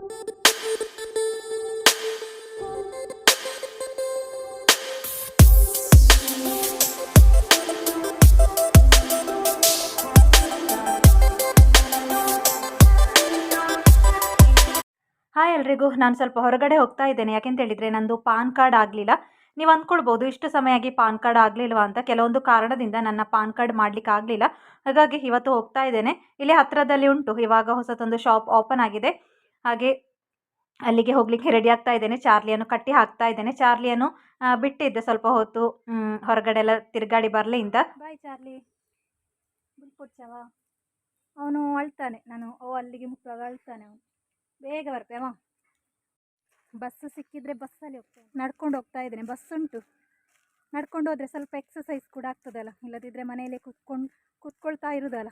Hi ಎಲ್ರಿಗೂ, ನಾನು ಸ್ವಲ್ಪ ಹೊರಗಡೆ ಹೋಗ್ತಾ ಇದ್ದೇನೆ. ಯಾಕೆಂತ ಹೇಳಿದರೆ, ನಂದು ಪಾನ್ ಕಾರ್ಡ್ ಆಗಲಿಲ್ಲ. ನೀವು ಅಂದ್ಕೊಳ್ಬೋದು, ಇಷ್ಟು ಸಮಯ ಆಗಿ ಪಾನ್ ಕಾರ್ಡ್ ಆಗಲಿಲ್ವಾ ಅಂತ ಕೆಲವೊಂದು ಕಾರಣದಿಂದ ನನ್ನ ಪಾನ್ ಕಾರ್ಡ್ ಮಾಡಲಿಕ್ಕೆ ಆಗಲಿಲ್ಲ. ಹಾಗಾಗಿ ಇವತ್ತು ಹೋಗ್ತಾ ಇದ್ದೇನೆ. ಇಲ್ಲಿ ಹತ್ತಿರದಲ್ಲಿ ಉಂಟು. ಇವಾಗ ಹೊಸತೊಂದು ಶಾಪ್ ಓಪನ್ ಆಗಿದೆ. ಹಾಗೆ ಅಲ್ಲಿಗೆ ಹೋಗಲಿಕ್ಕೆ ರೆಡಿ ಆಗ್ತಾ ಇದ್ದೇನೆ. ಚಾರ್ಲಿಯನ್ನು ಕಟ್ಟಿ ಹಾಕ್ತಾ ಇದ್ದೇನೆ. ಚಾರ್ಲಿಯನ್ನು ಬಿಟ್ಟಿದ್ದೆ ಸ್ವಲ್ಪ ಹೊತ್ತು. ಹೊರಗಡೆ ಎಲ್ಲ ತಿರುಗಾಡಿ ಬರಲಿ ಅಂತ. ಬಾಯ್ ಚಾರ್ಲಿ. ಬಿಟ್ಕೊಡ್ಸವ ಅವನು ಅಳ್ತಾನೆ. ನಾನು ಓ ಅಲ್ಲಿಗೆ ಮುಟ್ಟುವಾಗ ಅಳ್ತಾನೆ ಅವನು. ಬೇಗ ಬರ್ತೆ ಅವ ಬಸ್ಸು ಸಿಕ್ಕಿದ್ರೆ ಬಸ್ಸಲ್ಲಿ ಹೋಗ್ತಾನೆ. ನಡ್ಕೊಂಡು ಹೋಗ್ತಾ ಇದ್ದೇನೆ. ಬಸ್ ಉಂಟು. ನಡ್ಕೊಂಡು ಹೋದರೆ ಸ್ವಲ್ಪ ಎಕ್ಸಸೈಸ್ ಕೂಡ ಆಗ್ತದಲ್ಲ. ಇಲ್ಲದಿದ್ದರೆ ಮನೆಯಲ್ಲೇ ಕುತ್ಕೊಂಡು ಕುತ್ಕೊಳ್ತಾ ಇರೋದಲ್ಲ.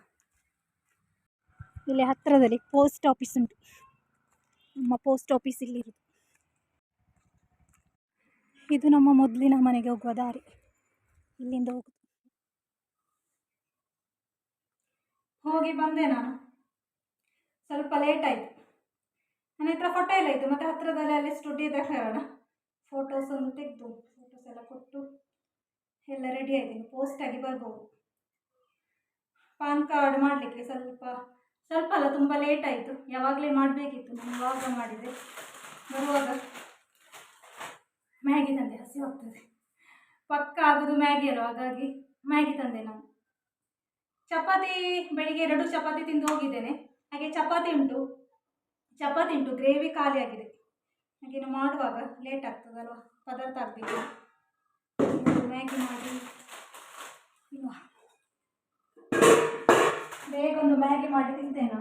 ಇಲ್ಲಿ ಹತ್ತಿರದಲ್ಲಿ ಪೋಸ್ಟ್ ಆಫೀಸ್ ಉಂಟು. ನಮ್ಮ ಪೋಸ್ಟ್ ಆಫೀಸ್ ಇಲ್ಲಿರೋದು. ಇದು ನಮ್ಮ ಮೊದಲಿನ ಮನೆಗೆ ಹೋಗುವ ದಾರಿ. ಇಲ್ಲಿಂದ ಹೋಗುದು. ಹೋಗಿ ಬಂದೆ ನಾನು. ಸ್ವಲ್ಪ ಲೇಟ್ ಆಯಿತು. ನನ್ನ ಹತ್ರ ಫೋಟೋ ಎಲ್ಲ ಇತ್ತು. ಮತ್ತು ಹತ್ತಿರದಲ್ಲಿ ಅಲ್ಲಿ ಸ್ಟುಡಿಯೋ ಹೇಳೋಣ ಫೋಟೋಸ್ ಒಂದು ತೆಗೆದು ಫೋಟೋಸ್ ಎಲ್ಲ ಕೊಟ್ಟು ಎಲ್ಲ ರೆಡಿ ಆಯ್ತೀನಿ ಪೋಸ್ಟ್ ಆಗಿ ಬರ್ಬೋದು. ಪಾನ್ ಕಾರ್ಡ್ ಮಾಡಲಿಕ್ಕೆ ಸ್ವಲ್ಪ ಸ್ವಲ್ಪ ಅಲ್ಲ, ತುಂಬ ಲೇಟ್ ಆಯಿತು. ಯಾವಾಗಲೇ ಮಾಡಬೇಕಿತ್ತು, ನಾನು ಯಾವಾಗ ಮಾಡಿದೆ. ಬರುವಾಗ ಮ್ಯಾಗಿ ತಂದೆ ಹಸಿ ಹೋಗ್ತದೆ. ಪಕ್ಕ ಆಗೋದು ಮ್ಯಾಗಿ ಅಲ್ಲ ಹಾಗಾಗಿ ಮ್ಯಾಗಿ ತಂದೆ ನಾನು. ಚಪಾತಿ, ಬೆಳಿಗ್ಗೆ ಎರಡು ಚಪಾತಿ ತಿಂದು ಹೋಗಿದ್ದೇನೆ. ಹಾಗೆ ಚಪಾತಿ ಉಂಟು. ಚಪಾತಿ ಉಂಟು, ಗ್ರೇವಿ ಖಾಲಿ ಆಗಿದೆ. ಹಾಗೆ ಮಾಡುವಾಗ ಲೇಟ್ ಆಗ್ತದಲ್ವ, ಪದಾರ್ಥ ಆಗಬೇಕು ಮ್ಯಾಗಿ ಮಾಡಿ ಇನ್ನು ಬೇಗ ಒಂದು ಮ್ಯಾಗಿ ಮಾಡಿ ತಿಂತೇನೆ?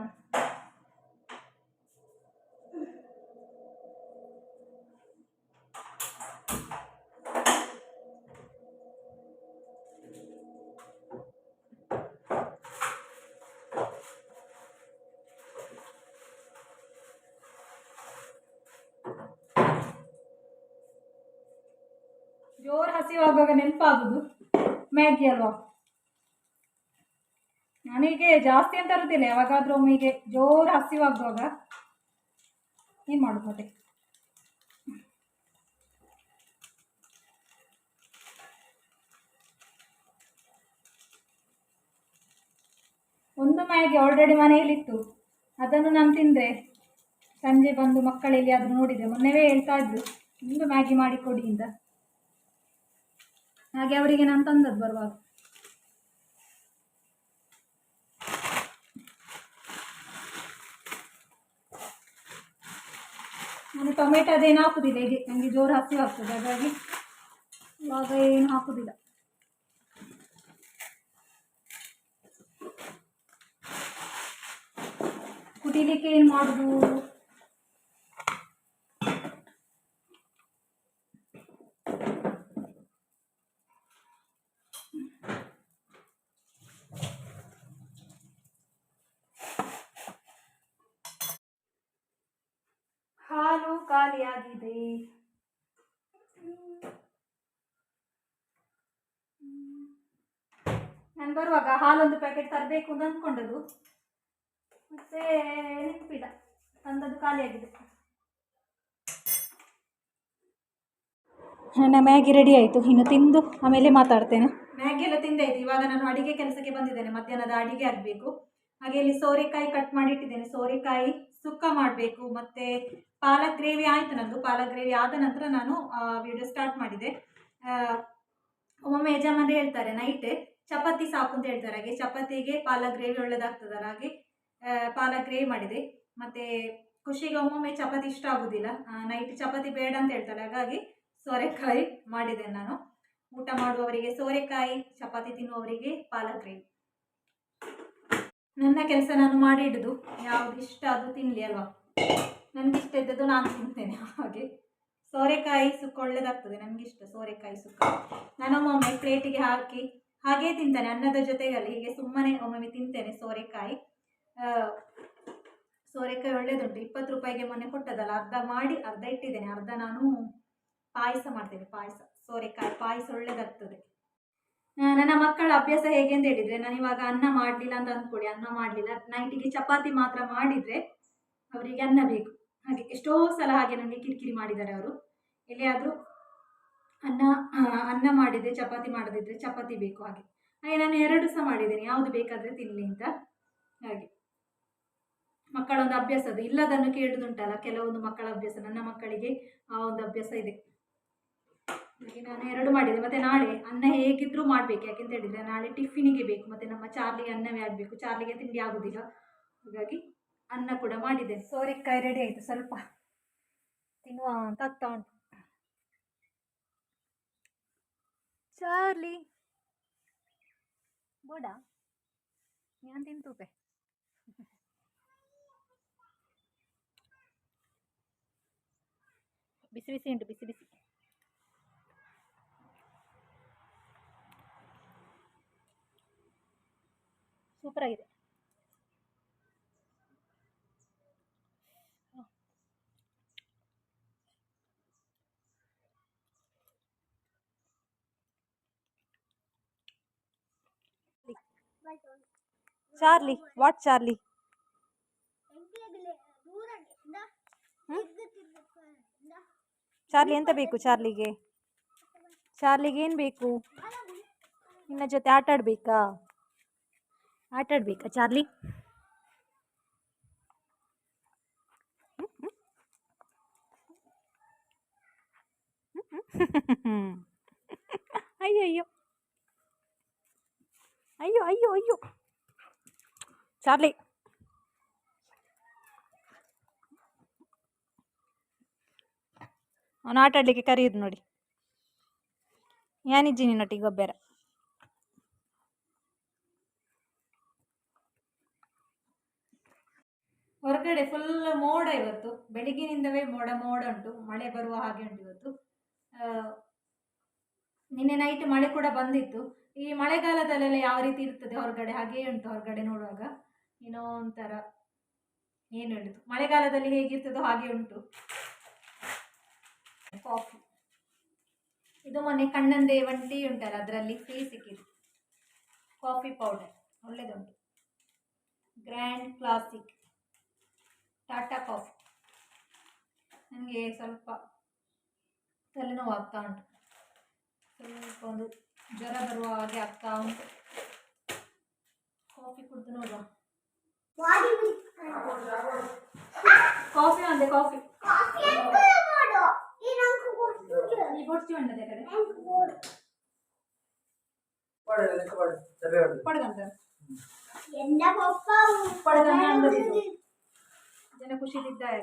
ಜೋರು ಹಸಿವಾಗುವಾಗ ನೆನಪಾಗುದು. ಮ್ಯಾಗಿ ಅಲ್ವಾ? ನನಗೆ ಜಾಸ್ತಿ ಅಂತ ಇರುತ್ತಿಲ್ಲ ಯಾವಾಗಾದ್ರೂ ಒಮ್ಮೆಗೆ ಜೋರು ಹಸಿವಾಗುವಾಗ. ಏನು ಮಾಡ್ಬೋದೆ ಒಂದು ಮ್ಯಾಗಿ ಆಲ್ರೆಡಿ ಮನೆಯಲ್ಲಿತ್ತು. ಅದನ್ನು ನಾನು ತಿಂದೆ ಸಂಜೆ ಬಂದು ಮಕ್ಕಳಲ್ಲಿ ಅದು ನೋಡಿದೆ ಮೊನ್ನೆವೇ ಹೇಳ್ತಾ ಇದ್ರು ಒಂದು ಮ್ಯಾಗಿ ಮಾಡಿ ಕೊಡಿ ಅಂತ. ಹಾಗೆ ಅವರಿಗೆ ನಾನು ತಂದದ್ದು ಬರುವಾಗ. ನಾನು ಟೊಮೆಟೊ ಅದೇನು ಹಾಕುದಿಲ್ಲ ಹೀಗೆ ನನಗೆ ಜೋರು ಹಸಿವಾಗ್ತದೆ ಹಾಗಾಗಿ ಇವಾಗ ಏನು ಹಾಕುದಿಲ್ಲ ಕುಡಿಲಿಕ್ಕೆ ಏನು ಮಾಡುದು ಖಾಲಿಯಾಗಿದೆ. ನಾನು ಬರುವಾಗ ಹಾಲೊಂದು ಪ್ಯಾಕೆಟ್ ತರಬೇಕು ಅಂತ ಅಂದ್ಕೊಂಡದು. ಮತ್ತೆ ನೆನಪಿಲ್ಲ ತಂದದ್ದು ಖಾಲಿಯಾಗಿದೆ. ನನ್ನ ಮ್ಯಾಗಿ ರೆಡಿ ಆಯಿತು. ಇನ್ನು ತಿಂದು ಆಮೇಲೆ ಮಾತಾಡ್ತೇನೆ. ಮ್ಯಾಗಿ ಎಲ್ಲ ತಿಂದಾಯ್ತು ಇವಾಗ ನಾನು ಅಡಿಗೆ ಕೆಲಸಕ್ಕೆ ಬಂದಿದ್ದೇನೆ. ಮಧ್ಯಾಹ್ನದ ಅಡಿಗೆ ಆಗಬೇಕು. ಹಾಗೆ ಇಲ್ಲಿ ಸೋರೆಕಾಯಿ ಕಟ್ ಮಾಡಿ ಇಟ್ಟಿದ್ದೇನೆ ಸೋರೆಕಾಯಿ ಸುಕ್ಕ ಮಾಡಬೇಕು. ಮತ್ತು ಪಾಲಕ್ ಗ್ರೇವಿ ಆಯಿತು ನಂದು. ಪಾಲಕ್ ಗ್ರೇವಿ ಆದ ನಂತರ ನಾನು ವಿಡಿಯೋ ಸ್ಟಾರ್ಟ್ ಮಾಡಿದೆ. ಒಮ್ಮೊಮ್ಮೆ ಯಜಮಾನ ಹೇಳ್ತಾರೆ ನೈಟ್ ಚಪಾತಿ ಸಾಕು ಅಂತ ಹೇಳ್ತಾರೆ. ಹಾಗೆ ಚಪಾತಿಗೆ ಪಾಲಕ್ ಗ್ರೇವಿ ಒಳ್ಳೆದಾಗ್ತದಲ್ಲ ಹಾಗೆ ಪಾಲಕ್ ಗ್ರೇವಿ ಮಾಡಿದೆ. ಮತ್ತು ಖುಷಿಗೆ ಒಮ್ಮೊಮ್ಮೆ ಚಪಾತಿ ಇಷ್ಟ ಆಗೋದಿಲ್ಲ. ನೈಟ್ ಚಪಾತಿ ಬೇಡ ಅಂತ ಹೇಳ್ತಾರೆ. ಹಾಗಾಗಿ ಸೋರೆಕಾಯಿ ಮಾಡಿದೆ ನಾನು. ಊಟ ಮಾಡುವವರಿಗೆ ಸೋರೆಕಾಯಿ, ಚಪಾತಿ ತಿನ್ನುವವರಿಗೆ ಪಾಲಕ್ ಗ್ರೇವಿ ನನ್ನ ಕೆಲಸ ನಾನು ಮಾಡಿಡುದು ಯಾವುದು ಇಷ್ಟ ಅದು ತಿನ್ನಲಿ ಅಲ್ವಾ? ನನಗೆ ಇಷ್ಟ ಇದ್ದದ್ದು ನಾನು ತಿಂತೇನೆ ಹಾಗೆ. ಸೋರೆಕಾಯಿ ಸುಕ್ಕ ಒಳ್ಳೆದಾಗ್ತದೆ ಇಷ್ಟ ಸೋರೆಕಾಯಿ ಸುಕ್ಕ. ನಾನು ಒಮ್ಮೊಮ್ಮೆ ಪ್ಲೇಟಿಗೆ ಹಾಕಿ, ಹಾಗೇ ತಿಂತೇನೆ, ಅನ್ನದ ಜೊತೆಗಲ್ಲಿ ಹೀಗೆ ಸುಮ್ಮನೆ ಒಮ್ಮೊಮ್ಮೆ ತಿಂತೇನೆ ಸೋರೆಕಾಯಿ. ಸೋರೆಕಾಯಿ ಒಳ್ಳೇದುಂಟು, ಇಪ್ಪತ್ತು ರೂಪಾಯಿಗೆ ಮೊನ್ನೆ ಕೊಟ್ಟದಲ್ಲ ಅರ್ಧ ಮಾಡಿ ಅರ್ಧ ಇಟ್ಟಿದ್ದೇನೆ, ಅರ್ಧ ನಾನು ಪಾಯಸ ಮಾಡ್ತೇನೆ, ಪಾಯಸ, ಸೋರೆಕಾಯಿ ಪಾಯಸ ಒಳ್ಳೇದಾಗ್ತದೆ. ನನ್ನ ಮಕ್ಕಳ ಅಭ್ಯಾಸ ಹೇಗೆ ಅಂತ ಹೇಳಿದ್ರೆ, ನಾನು ಇವಾಗ ಅನ್ನ ಮಾಡಲಿಲ್ಲ ಅಂತ ಅಂದ್ಕೊಳ್ಳಿ, ಅನ್ನ ಮಾಡಲಿಲ್ಲ. ನೈಟಿಗೆ ಚಪಾತಿ ಮಾತ್ರ ಮಾಡಿದರೆ, ಅವರಿಗೆ ಅನ್ನ ಬೇಕು. ಹಾಗೆ ಎಷ್ಟೋ ಸಲ ಹಾಗೆ ನನಗೆ ಕಿರಿಕಿರಿ ಮಾಡಿದ್ದಾರೆ ಅವರು. ಎಲ್ಲಿಯಾದರೂ ಅನ್ನ ಅನ್ನ ಮಾಡಿದ್ರೆ, ಚಪಾತಿ ಮಾಡದಿದ್ರೆ ಚಪಾತಿ ಬೇಕು ಹಾಗೆ. ಹಾಗೆ ನಾನು ಎರಡು ಸಹ ಮಾಡಿದ್ದೇನೆ, ಯಾವುದು ಬೇಕಾದರೆ ತಿನ್ನಲಿ ಅಂತ. ಹಾಗೆ. ಮಕ್ಕಳೊಂದು ಅಭ್ಯಾಸ ಅದು. ಇಲ್ಲದನ್ನು ಕೇಳುದುಂಟಲ್ಲ, ಕೆಲವೊಂದು ಮಕ್ಕಳ ಅಭ್ಯಾಸ, ನನ್ನ ಮಕ್ಕಳಿಗೆ ಆ ಒಂದು ಅಭ್ಯಾಸ ಇದೆ. ಹಾಗೆ ನಾನು ಎರಡು ಮಾಡಿದೆ. ಮತ್ತೆ ನಾಳೆ ಅನ್ನ ಹೇಗಿದ್ರೂ ಮಾಡಬೇಕು ಯಾಕೆಂತ ಹೇಳಿದರೆ ನಾಳೆ ಟಿಫಿನಿಗೆ ಬೇಕು. ಮತ್ತೆ ನಮ್ಮ ಚಾರ್ಲಿಗೆ ಅನ್ನವೇ ಆಗಬೇಕು. ಚಾರ್ಲಿಗೆ ತಿಂಡಿ ಆಗೋದಿಲ್ಲ. ಹಾಗಾಗಿ ಅನ್ನ ಕೂಡ ಮಾಡಿದೆ. ಸೋರೆಕಾಯಿ ರೆಡಿ ಆಯಿತು ಸ್ವಲ್ಪ. ತಿನ್ನುವ ಅಂತ ಆಗ್ತಾ ಉಂಟು. ಚಾರ್ಲಿ. ಬೋಡ. ನಾನು ತಿಂತೂಪೆ ಬಿಸಿ ಬಿಸಿ ಉಂಟು, ಬಿಸಿ ಬಿಸಿ. ಸೂಪರ್ ಆಗಿದೆ. ಚಾರ್ಲಿ ವಾಟ್ ಚಾರ್ಲಿ ಚಾರ್ಲಿ ಎಂತ ಬೇಕು ಚಾರ್ಲಿಗೆ ಚಾರ್ಲಿಗೆ ಏನು ಬೇಕು? ನಿನ್ನ ಜೊತೆ ಆಟ ಆಡಬೇಕಾ ಆಟ ಆಡಬೇಕಾ ಚಾರ್ಲಿ ಅಯ್ಯೋ ಅಯ್ಯೋ ಅಯ್ಯೋ ಅಯ್ಯೋ ಅಯ್ಯೋ. ಚಾರ್ಲಿ. ಅವನು ಆಟ ಆಡಲಿಕ್ಕೆ ಕರೆಯುದು ನೋಡಿ. ಏನಿಜ್ಜಿ ನಿನ್ನೊಟ್ಟಿಗೆ ಗೊಬ್ಬರ ಹೊರಗಡೆ ಫುಲ್ ಮೋಡ ಇವತ್ತು. ಬೆಳಿಗ್ಗಿನಿಂದವೇ ಮೋಡ ಮೋಡ ಉಂಟು. ಮಳೆ ಬರುವ ಹಾಗೆ ಉಂಟು ಇವತ್ತು. ನಿನ್ನೆ ನೈಟ್ ಮಳೆ ಕೂಡ ಬಂದಿತ್ತು. ಈ ಮಳೆಗಾಲದಲ್ಲೆಲ್ಲ ಯಾವ ರೀತಿ ಇರ್ತದೆ ಹೊರಗಡೆ? ಹಾಗೇ ಉಂಟು ಹೊರಗಡೆ ನೋಡುವಾಗ. ಏನೋ ಒಂಥರ ಏನು ಹೇಳುದು? ಮಳೆಗಾಲದಲ್ಲಿ ಹೇಗಿರ್ತದೋ ಹಾಗೆ ಉಂಟು. ಕಾಫಿ. ಇದು ಮೊನ್ನೆ ಕಣ್ಣಂದೇ ಒಂದು ಟೀ ಉಂಟಲ್ಲ, ಅದರಲ್ಲಿ ಫ್ರೀ ಸಿಕ್ಕಿದೆ ಕಾಫಿ ಪೌಡರ್. ಒಳ್ಳೆಯದುಂಟು ಗ್ರ್ಯಾಂಡ್ ಕ್ಲಾಸಿಕ್. ಟಾಟಾ ಕಾಫಿ. ನನಗೆ ಸ್ವಲ್ಪ ತಲೆನೋವು ಆಗ್ತಾ ಉಂಟು. ಸ್ವಲ್ಪ ಒಂದು ಜ್ವರ ಬರುವ ಹಾಗೆ ಆಗ್ತಾ ಉಂಟು ಕಾಫಿ ಕುಡಿದು ನೋಡುವ. ಕಾಫಿ ಅಂದೆ ಕಾಫಿ. ಈ ಬೊಡ್ಚಿ ಉಂಟದೆ ಕಡೆ? ಪಡಗಂತ ಪಡಗಂತ ಅಂದದ್ದು ಜನ ಖುಷಿಲಿದ್ದಾರೆ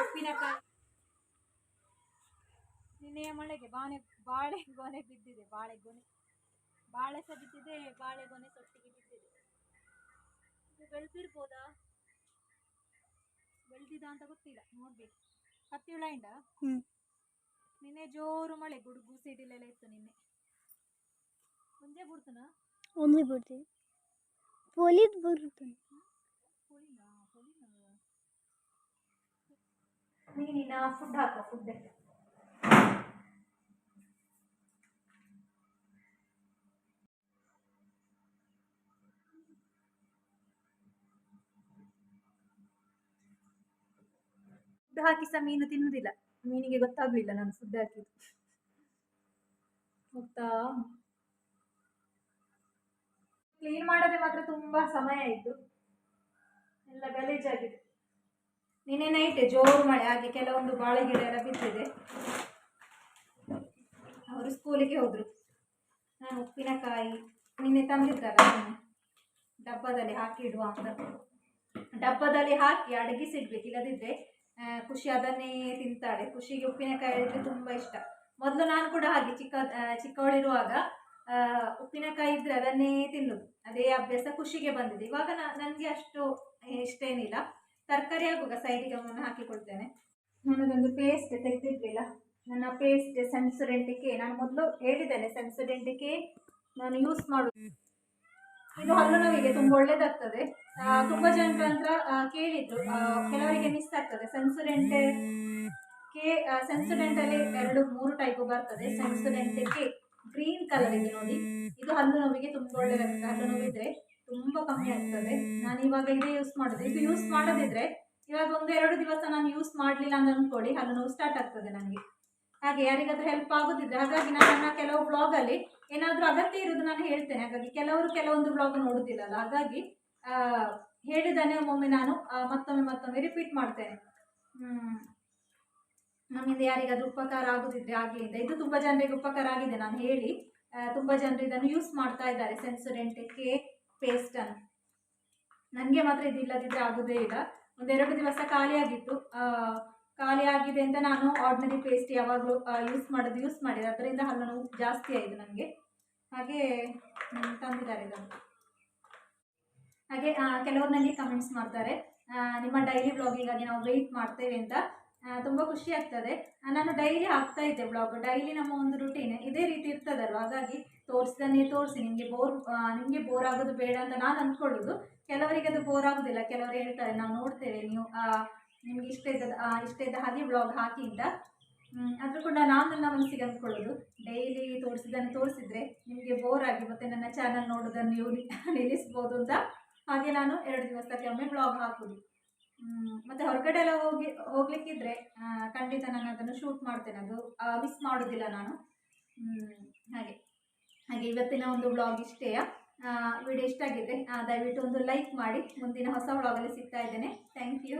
ಉಪ್ಪಿನಕಾಯಿ ನಿನ್ನೆಯ ಮಳೆಗೆ ಬಾಣೆ ಬಾಳೆ ಗೊನೆ ಬಿದ್ದಿದೆ ಬಾಳೆ ಗೊನೆ. ಬಾಳೆ ಸಹ ಬಿದ್ದಿದೆ ಬಾಳೆ ಗೊನೆ ಸೊಟ್ಟಿಗೆ ಬಿದ್ದಿದೆ. ಇದು ಬೆಳೆದಿರ್ಬೋದಾ? ಬೆಳೆದಿದ ಅಂತ ಗೊತ್ತಿಲ್ಲ ನೋಡ್ಬೇಕು. ಹತ್ತಿ ಹುಳ ಇಂಡ ನಿನ್ನೆ ಜೋರು ಮಳೆ ಗುಡುಗು ಸಿಡಿಲೆಲ್ಲ ಇತ್ತು ನಿನ್ನೆ. ಒಂದೇ ಬಿಡ್ತನಾ ಒಂದೇ ಬಿಡ್ತೀವಿ ಪೊಲೀಸ್ ಬರುತ್ತಾನೆ ಪುಳಿನ ಪುಳಿನ ನೀನಿನ ಫುಡ್ ಹಾಕೋ ಫುಡ್ ಫುಡ್ ಹಾಕಿ ಸಹ ಮೀನು ತಿನ್ನುವುದಿಲ್ಲ ಮೀನಿಗೆ ಗೊತ್ತಾಗ್ಲಿಲ್ಲ ನಾನು ಫುಡ್ ಹಾಕಿದ್ದು ಗೊತ್ತಾ ಕ್ಲೀನ್ ಮಾಡೋದೇ ಮಾತ್ರ ತುಂಬಾ ಸಮಯ ಇತ್ತು ಎಲ್ಲ ಗಲೀಜಾಗಿದೆ. ನಿನ್ನೆ ನೈಟ್ ಜೋರು ಮಳೆ, ಹಾಗೆ ಕೆಲವೊಂದು ಬಾಳೆ ಗಿಡ ಎಲ್ಲ ಬಿದ್ದಿದೆ. ಅವರು ಸ್ಕೂಲಿಗೆ ಹೋದರು. ನಾನು ಉಪ್ಪಿನಕಾಯಿ, ನಿನ್ನೆ ತಂದಿದ್ದಲ್ಲ ಡಬ್ಬದಲ್ಲಿ ಹಾಕಿ ಇಡುವ ಅಂತ. ಡಬ್ಬದಲ್ಲಿ ಹಾಕಿ ಅಡಗಿಸಿಡ್ಬೇಕು ಇಲ್ಲದಿದ್ದರೆ ಖುಷಿ ಅದನ್ನೇ ತಿಂತಾಳೆ. ಖುಷಿಗೆ ಉಪ್ಪಿನಕಾಯಿ ಹೇಳಿದ್ರೆ ತುಂಬ ಇಷ್ಟ. ಮೊದಲು ನಾನು ಕೂಡ ಹಾಗೆ ಚಿಕ್ಕ ಚಿಕ್ಕವಳಿರುವಾಗ ಉಪ್ಪಿನಕಾಯಿ ಇದ್ದರೆ ಅದನ್ನೇ ತಿನ್ನೋದು. ಅದೇ ಅಭ್ಯಾಸ ಖುಷಿಗೆ ಬಂದಿದೆ. ಇವಾಗ ನನಗೆ ಅಷ್ಟು ಇಷ್ಟ ಏನಿಲ್ಲ ತರಕಾರಿ ಆಗುವಾಗ ಸೈಡಿಗೆ ಒಮ್ಮೊಮ್ಮೆ ಹಾಕಿಕೊಳ್ತೇನೆ ನನಗೊಂದು ಪೇಸ್ಟ್ ತೆಗೆದಿರಲಿಲ್ಲ ನನ್ನ ಪೇಸ್ಟ್ ಸೆನ್ಸುಡೆಂಟಿಕೆ ನಾನು ಮೊದಲು ಹೇಳಿದ್ದೇನೆ ಸೆನ್ಸುಡೆಂಟಿಕೆ ನಾನು ಯೂಸ್ ಮಾಡೋದು. ಇದು ಹಲ್ಲು ನೋವಿಗೆ ತುಂಬಾ ಒಳ್ಳೇದಾಗ್ತದೆ. ತುಂಬ ಜನರ ಕೇಳಿದ್ರು. ಕೆಲವರಿಗೆ ಮಿಸ್ ಆಗ್ತದೆ. ಸೆನ್ಸುಡೆಂಟೆ ಕೆ ಸೆನ್ಸುಡೆಂಟಲ್ಲಿ ಎರಡು, ಮೂರು ಟೈಪ್ ಬರ್ತದೆ. ಸೆನ್ಸುಡೆಂಟ್ ಕೆ ಗ್ರೀನ್ ಕಲರ್ ಇದೆ ನೋಡಿ. ಇದು ಹಲ್ಲು ನೋವಿಗೆ ತುಂಬಾ ಒಳ್ಳೆದಾಗುತ್ತೆ ಹಲ್ಲು ನೋವಿದ್ರೆ ತುಂಬಾ ಕಮ್ಮಿ ಆಗ್ತದೆ. ನಾನು ಇವಾಗ ಇದೇ ಯೂಸ್ ಮಾಡೋದು. ಇದು ಯೂಸ್ ಮಾಡೋದಿದ್ರೆ ಇವಾಗ ಒಂದು ಎರಡು ದಿವಸ ನಾನು ಯೂಸ್ ಮಾಡಲಿಲ್ಲ ಅಂತ ಅನ್ಕೊಳ್ಳಿ ಹಲ್ಲು ನೋವು ಸ್ಟಾರ್ಟ್ ಆಗ್ತದೆ ನನಗೆ. ಹಾಗೆ ಯಾರಿಗಾದ್ರೂ ಹೆಲ್ಪ್ ಆಗುದಿದ್ರೆ ಹಾಗಾಗಿ ನಾನು ನನ್ನ ಕೆಲವು ಬ್ಲಾಗಲ್ಲಿ ಏನಾದರೂ ಅಗತ್ಯ ಇರೋದು ನಾನು ಹೇಳ್ತೇನೆ. ಹಾಗಾಗಿ ಕೆಲವರು ಕೆಲವೊಂದು ಬ್ಲಾಗ್ ನೋಡುದಿಲ್ಲಲ್ಲ. ಹಾಗಾಗಿ ಆ, ಹೇಳಿದಾನೆ ಒಮ್ಮೊಮ್ಮೆ ನಾನು ಮತ್ತೊಮ್ಮೆ ಮತ್ತೊಮ್ಮೆ ರಿಪೀಟ್ ಮಾಡ್ತೇನೆ. ಹ್ಮ್. ನಮ್ಮಿಂದ ಯಾರಿಗಾದ್ರೂ ಉಪಕಾರ ಆಗುದಿದ್ರೆ ಆಗ್ಲಿಂದ. ಇದು ತುಂಬಾ ಜನರಿಗೆ ಉಪಕಾರ ಆಗಿದೆ ನಾನು ಹೇಳಿ. ತುಂಬಾ ಜನರು ಇದನ್ನು ಯೂಸ್ ಮಾಡ್ತಾ ಇದ್ದಾರೆ ಸೆನ್ಸುರೆಂಟ್ ಕೇಕ್ ಪೇಸ್ಟ್ ಅನ್ನು. ನನಗೆ ಮಾತ್ರ ಇದು ಆಗೋದೇ ಇಲ್ಲ. ಒಂದೆರಡು ದಿವಸ ಖಾಲಿಯಾಗಿತ್ತು ಖಾಲಿ ಆಗಿದೆ ಅಂತ ನಾನು ಆರ್ಡಿನರಿ ಪೇಸ್ಟ್ ಯಾವಾಗಲೂ ಯೂಸ್ ಮಾಡೋದು ಯೂಸ್ ಮಾಡಿದೆ ಅದರಿಂದ ಹಲ್ಲು ನೋವು ಜಾಸ್ತಿ ಆಯಿತು ನನಗೆ. ಹಾಗೆ ತಂದಿದ್ದಾರೆ ಇದನ್ನು. ಹಾಗೆ ಕೆಲವರು ಕಮೆಂಟ್ಸ್ ಮಾಡ್ತಾರೆ. ನಿಮ್ಮ ಡೈಲಿ ಬ್ಲಾಗಿಗಾಗಿ ನಾವು ವೆಯ್ಟ್ ಮಾಡ್ತೇವೆ ಅಂತ. ತುಂಬ ಖುಷಿ ಆಗ್ತದೆ. ನಾನು ಡೈಲಿ ಹಾಕ್ತಾ ಇದ್ದೆ ಬ್ಲಾಗ್ ಡೈಲಿ ನಮ್ಮ ಒಂದು ರುಟೀನ್ ಇದೇ ರೀತಿ ಇರ್ತದಲ್ವ? ಹಾಗಾಗಿ ತೋರಿಸ್ದನ್ನೇ ತೋರಿಸಿ, ನಿಮಗೆ ಬೋರ್ ನಿಮಗೆ ಬೋರ್ ಆಗೋದು ಬೇಡ ಅಂತ ನಾನು ಅಂದ್ಕೊಳ್ಳೋದು ಕೆಲವರಿಗೆ ಅದು ಬೋರ್ ಆಗೋದಿಲ್ಲ. ಕೆಲವರು ಹೇಳ್ತಾರೆ, ನಾವು ನೋಡ್ತೇವೆ, ನೀವು ನಿಮ್ಗೆ ಇಷ್ಟ ಇದ್ದ ಇಷ್ಟ ಇದ್ದ ಹಾಗೆ ಬ್ಲಾಗ್ ಹಾಕಿ ಅಂತ. ಅದ್ರ ಕೂಡ ನಾನು ನನ್ನ ಮನಸ್ಸಿಗೆ ಅಂದ್ಕೊಳ್ಳೋದು ಡೈಲಿ ತೋರಿಸಿದ್ದನ್ನು ತೋರಿಸಿದ್ರೆ ನಿಮಗೆ ಬೋರ್ ಆಗಿ ಮತ್ತೆ ನನ್ನ ಚಾನಲ್ ನೋಡೋದನ್ನು ನೀವು ನಿಲ್ಲಿಸ್ಬೋದು ಅಂತ ಹಾಗೆ ನಾನು ಎರಡು ದಿವಸಕ್ಕೆ ಒಮ್ಮೆ ಬ್ಲಾಗ್ ಹಾಕೋದು. ಮತ್ತೆ ಹೊರಗಡೆ ಎಲ್ಲ ಹೋಗಿ, ಹೋಗ್ಲಿಕ್ಕಿದ್ರೆ ಖಂಡಿತ ನಾನು ಅದನ್ನು ಶೂಟ್ ಮಾಡ್ತೇನೆ. ಅದು ಮಿಸ್ ಮಾಡೋದಿಲ್ಲ ನಾನು. ಹಾಗೆ. ಹಾಗೆ ಇವತ್ತಿನ ಒಂದು ಬ್ಲಾಗ್ ಇಷ್ಟೇಯ ವಿಡಿಯೋ ಇಷ್ಟ ಆಗಿದೆ ದಯವಿಟ್ಟು ಒಂದು ಲೈಕ್ ಮಾಡಿ. ಮುಂದಿನ ಹೊಸ ಬ್ಲಾಗಲ್ಲಿ ಸಿಗ್ತಾ ಇದ್ದೇನೆ. Thank you